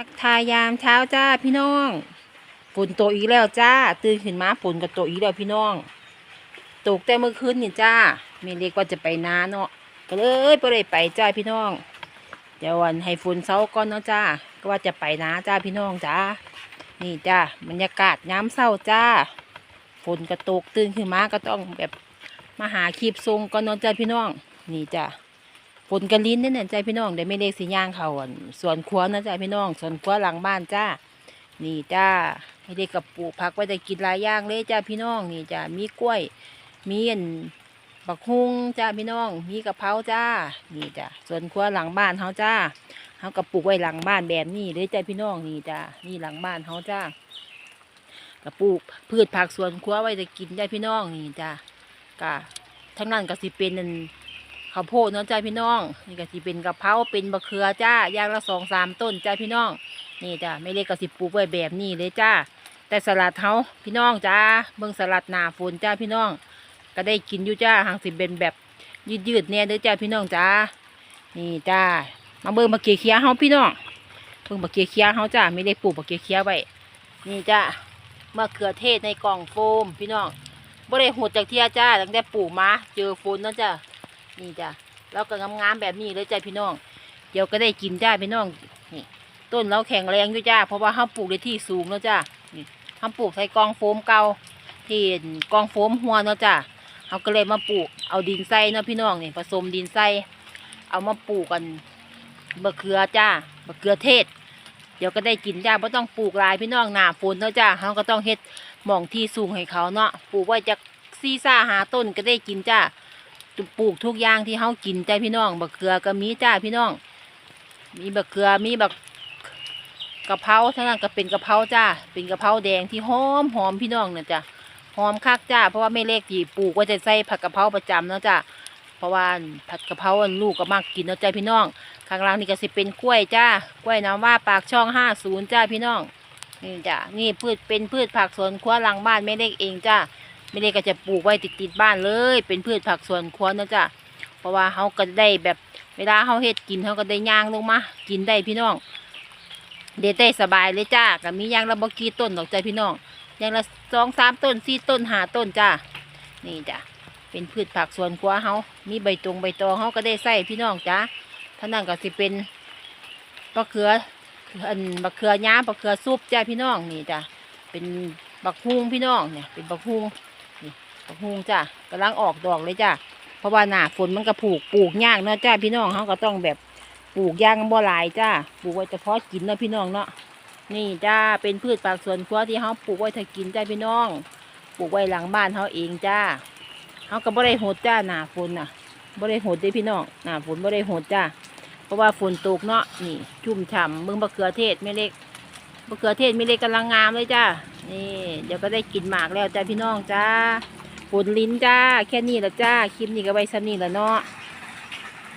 ทักทายยามเช้าจ้าพี่น้องฝนตกอีกแล้วจ้า ตื่นขึ้นมาฝนก็ตกอีกแล้วพี่น้อง ตกแต่เมื่อคืนนี่จ้าแม่เล็กว่าจะไปนาเนาะก็เลยบ่ได้ไปจ้าพี่น้อง เดี๋ยววันให้ฝนเซาก่อนเนาะจ้าก็ว่าจะไปนาจ้าพี่น้องจ้านี่จ้าบรรยากาศย้ำเศร้าจ้าฝนก็ตกตื่นขึ้นมาก็ต้องแบบมาหาคลิปทรงก่อนเนาะจ้าพี่น้อง นี่จ้า นกระลิ้นนี่เนี่ยใจพี่น้องได้ไม่เล็กสีย่างเขาอั่นสวนครัวนะใจพี่น้อง ส่วนครัวหลังบ้านจ้า นี่จ้าไม่ได้กับปลูกผักไว้ได้กินหลายอย่างเลยจ้าพี่น้องนี่จ้ามีกล้วย มีอันบักฮุงจ้าพี่น้อง มีกะเพราจ้า นี่จ้าส่วนครัวหลังบ้านเฮาจ้าเฮากับปลูกไว้หลังบ้านแบบนี้เลยจ้าพี่น้องนี่จ้านี่หลังบ้านเฮาจ้ากับปลูกพืชผักสวนครัวไว้ได้กินจ้าพี่น้องนี่จ้ากะทั้งนั้นก็สิเป็นอัน ข้าวโพดเนาะจ้าพี่น้อง นี่ก็สิเป็นกะเพราเป็นมะเขือจ้าอย่างละสองสามต้นจ้าพี่น้อง นี่จ้าไม่เล็กก็สิปลูกไว้แบบนี้เลยจ้า แต่สลัดเฮาพี่น้องจ้าเบิ่งสลัดหนาฝนจ้าพี่น้อง ก็ได้กินอยู่จ้าหางสิเป็นแบบยืดยืดๆแน่เด้อจ้าพี่น้องจ้า นี่จ้า มาเบิ่งมะเขือเขียวเฮาพี่น้อง เบิ่งมะเขือเขียวเฮาจ้าไม่ได้ปลูกมะเขือเขียวไว้ นี่จ้ามะเขือเทศในกล่องโฟมพี่น้องบ่ได้หดจากเทียจ้าตั้งแต่ปลูกมาเจอฝนเนาะจ้า นี่จ้ะแล้วก็งามๆแบบนี้เลยจ้าพี่น้อง เดี๋ยวก็ได้กินจ้าพี่น้องนี่ต้นเราแข็งแรงด้วยจ้าเพราะว่าเขาปลูกในที่สูงแล้วจ้านี่เขาปลูกใส่กองโฟมเก่าที่กองโฟมหัวเนาะจ้าเขาก็เลยมาปลูกเอาดินใส่เนาะพี่น้องนี่ผสมดินใส่เอามาปลูกกันมะเขือจ้ามะเขือเทศ เดี๋ยวก็ได้กินจ้าไม่ต้องปลูกลายพี่น้องหนาฝนเนาะจ้าเขาก็ต้องเฮ็ดหม่องที่สูงให้เขาเนาะปลูกไว้จากซีซ่าหาต้นก็ได้กินจ้า ปลูกทุกอย่างที่เฮากินจ้าพี่น้องบักเขือก็มีจ้าพี่น้อง มีบักเขือมีบักกะเพราทั้งนั้นก็เป็นกะเพราจ้าเป็นกะเพราแดงที่หอมหอมพี่น้องเนี่ยจ้ะหอมคักจ้าเพราะว่าไม่เล็กที่ปลูกว่าจะใส่ผักกะเพราประจำเนาะจ้าเพราะว่าผัดกะเพราลูกก็มากกินเนาะจ้าพี่น้อง ข้างล่างนี่ก็สิเป็นกล้วยจ้ากล้วยน้ำว่าปากช่องห้าศูนย์จ้าพี่น้องนี่จ้านี่พืชเป็นพืชผักสวนครัวหลังบ้านไม่เล็กเองจ้า ไม่ได้ก็จะปลูกไว้ติดติดบ้านเลย เป็นพืชผักสวนครัวนะจ๊ะเพราะว่าเขาก็ได้แบบเวลาเขาเฮ็ดกินเขาก็ได้ย่างลงมา กินได้พี่น้อง เดได้สบายเลยจ้าก็มีย่างละบกีต้นดอกจ้าพี่น้องย่างละสองสามต้นสี่ต้นห้าต้นจ้านี่จ้ะเป็นพืชผักสวนครัวเขามีใบตรงใบตองเขาก็ได้ใส่พี่น้องจ้าท่านั้นก็สิเป็นมะเขืออันมะเขือย้ามะเขือซุปจ้าพี่น้องนี่จ้ะเป็นบักฮุงพี่น้องเนี่ยเป็นบักฮุง กระพงจ้ะกำลังออกดอกเลยจ้ะเพราะว่าหนาฝนมันก็ปลูกปลูกยากเนาะจ้าพี่น้องเขาก็ต้องแบบปลูกยางบ่หลายจ้าปลูกไว้เฉพาะกินเนาะพี่น้องเนาะนี่จ้าเป็นพืชผักสวนครัวที่เขาปลูกไว้ถ้ากินจ้าพี่น้องปลูกไว้หลังบ้านเขาเองจ้าเขาก็บ่ได้โหดจ้าหนาฝนน่ะบ่ได้โหดเด้พี่น้องหนาฝนบ่ได้โหดจ้าเพราะว่าฝนตกเนาะนี่ชุ่มฉ่ำมึงมะเขือเทศไม่เล็กมะเขือเทศไม่เล็กกำลังงามเลยจ้านี่เดี๋ยวก็ได้กินหมากแล้วจ้าพี่น้องจ้า ฝนลิ้นจ้า แค่นี้ละจ้า คลิปนี้ก็ไว้ซ้ำนี้ละเนาะ